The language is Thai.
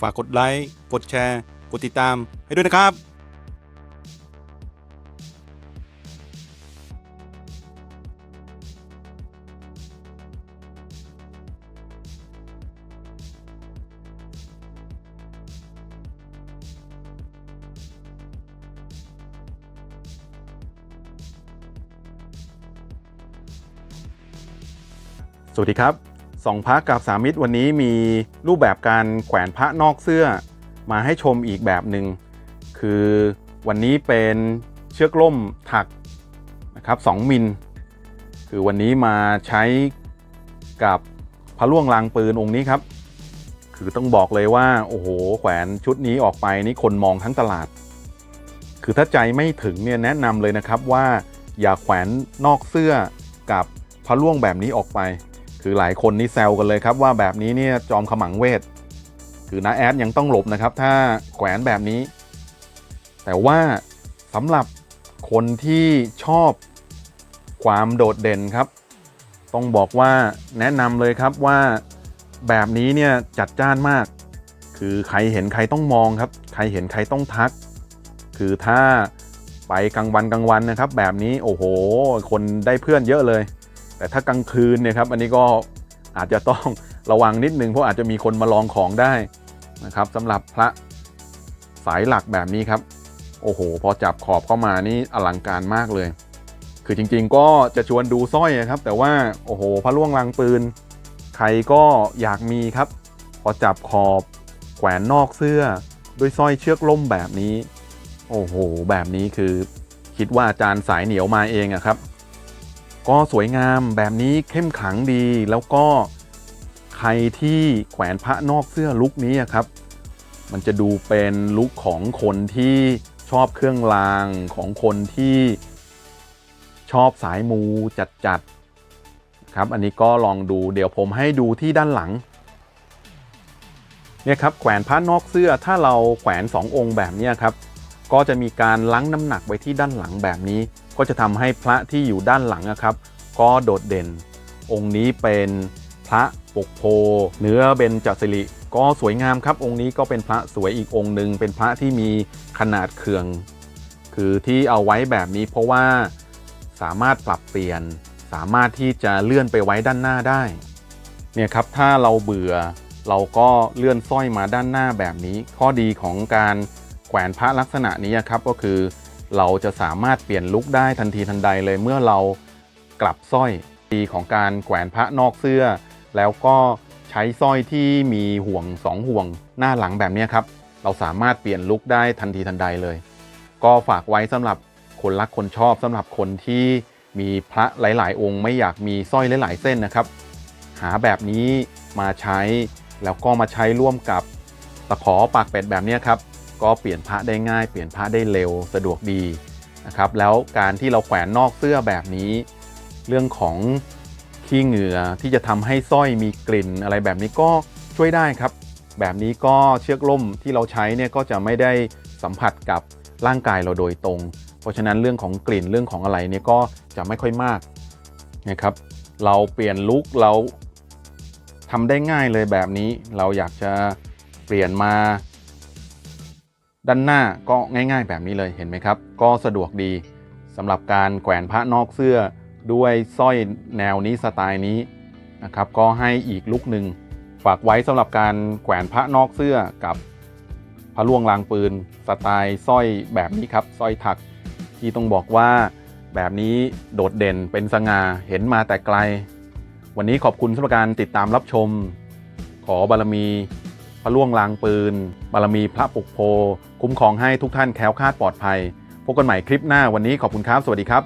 ฝากกดไลค์กดแชร์ กดติดตามให้ด้วยนะครับสวัสดีครับ สองพักกับสามิตรวันนี้มีรูปแบบการแขวนพระนอกเสื้อ มาให้ชมอีกแบบหนึ่งคือวันนี้เป็นเชือกล่มถักนะครับ2มิล คือวันนี้มาใช้กับพระล่วงลางปืนองค์นี้ครับ คือต้องบอกเลยว่าโอ้โหแขวนชุดนี้ออกไปนี่คนมองทั้งตลาด คือถ้าใจไม่ถึงเนี่ยแนะนำเลยนะครับว่าอย่าแขวนนอกเสื้อกับพระล่วงแบบนี้ออกไป คือหลายคนนี่แซวกันเลยครับว่าแบบนี้เนี่ยจอมขมังเวท คือน้าแอดยังต้องหลบนะครับ ถ้าแขวนแบบนี้ แต่ว่าสำหรับคนที่ชอบความโดดเด่นครับ ต้องบอกว่าแนะนำเลยครับว่าแบบนี้เนี่ยจัดจ้านมาก คือใครเห็นใครต้องมองครับ ใครเห็นใครต้องทัก คือถ้าไปกลางวันกลางวันนะครับ แบบนี้โอ้โห คนได้เพื่อนเยอะเลย แต่ถ้ากลางคืนเนี่ยครับอันนี้ก็อาจจะต้องระวังนิดนึงเพราะอาจจะมีคนมาลองของได้นะครับสำหรับพระสายหลักแบบนี้ครับ โอ้โห พอจับขอบเข้ามานี่อลังการมากเลย คือจริงๆก็จะชวนดูสร้อยครับ แต่ว่าโอ้โหพระล่วงลางปืนใครก็อยากมีครับ พอจับขอบแขวนนอกเสื้อ ด้วยสร้อยเชือกล่มแบบนี้ โอ้โห แบบนี้คือ คิดว่าอาจารย์สายเหนียวมาเองอะครับ ก็สวยงามแบบนี้เข้มขังดี แล้วก็ใครที่แขวนพระนอกเสื้อลุคนี้ครับ มันจะดูเป็นลุคของคนที่ชอบเครื่องรางของคนที่ชอบสายมูจัดๆครับอันนี้ก็ลองดูเดี๋ยวผมให้ดูที่ด้านหลังเนี่ยครับแขวนพระนอกเสื้อถ้าเราแขวนสององค์แบบนี้ครับ ก็จะมีการลังน้ำหนักไว้ที่ด้านหลังแบบนี้ ก็จะทำให้พระที่อยู่ด้านหลังนะครับ ก็โดดเด่น องค์นี้เป็นพระปกโพ เนื้อเบญจสิริก็สวยงามครับ องค์นี้ก็เป็นพระสวยอีกองค์หนึ่งเป็นพระที่มีขนาดเคือง คือที่เอาไว้แบบนี้เพราะว่าสามารถปรับเปลี่ยน สามารถที่จะเลื่อนไปไว้ด้านหน้าได้ เนี่ยครับถ้าเราเบื่อเราก็เลื่อนสร้อยมาด้านหน้าแบบนี้ ข้อดีของการ แขวนพระลักษณะนี้ครับก็คือเราจะสามารถเปลี่ยนลุคได้ทันทีทันใดเลยเมื่อเรากลับสร้อยดีของการแขวนพระนอกเสื้อ แล้วก็ใช้สร้อยที่มีห่วงสองห่วงหน้าหลังแบบนี้ครับ เราสามารถเปลี่ยนลุคได้ทันทีทันใดเลย ก็ฝากไว้สำหรับคนรักคนชอบสำหรับคนที่มีพระหลาย ๆ องค์ไม่อยากมีสร้อยหลาย ๆ เส้นนะครับ หาแบบนี้มาใช้แล้วก็มาใช้ร่วมกับตะขอปากเป็ดแบบนี้ครับ ก็เปลี่ยนพระได้ง่าย เปลี่ยนพระได้เร็วสะดวกดีนะครับแล้วการที่เราแขวนนอกเสื้อแบบนี้ เรื่องของขี้เหงื่อที่จะทำให้สร้อยมีกลิ่นอะไรแบบนี้ก็ช่วยได้ครับ แบบนี้ก็เชือกล่มที่เราใช้เนี่ยก็จะไม่ได้สัมผัสกับร่างกายเราโดยตรง เพราะฉะนั้นเรื่องของกลิ่นเรื่องของอะไรเนี่ยก็จะไม่ค่อยมากนะครับ เราเปลี่ยนลุคเราทำได้ง่ายเลยแบบนี้ เราอยากจะเปลี่ยนมา ด้านหน้าก็ง่ายๆ แบบนี้เลยเห็นไหมครับ ก็สะดวกดีสำหรับการแขวนพระนอกเสื้อด้วยสร้อยแนวนี้สไตล์นี้นะครับก็ให้อีกลุกหนึ่งฝากไว้สำหรับการแขวนพระนอกเสื้อกับพระล่วงลางปืน สไตล์สร้อยแบบนี้ครับสร้อยถักที่ต้องบอกว่าแบบนี้โดดเด่นเป็นสง่าเห็นมาแต่ไกล วันนี้ขอบคุณสำหรับการติดตามรับชม ขอบารมี ระล่วงลางปืน บารมีพระปุกโพ คุ้มครองให้ทุกท่านแคล้วคลาดปลอดภัย พบกันใหม่คลิปหน้าวันนี้ขอบคุณครับ สวัสดีครับ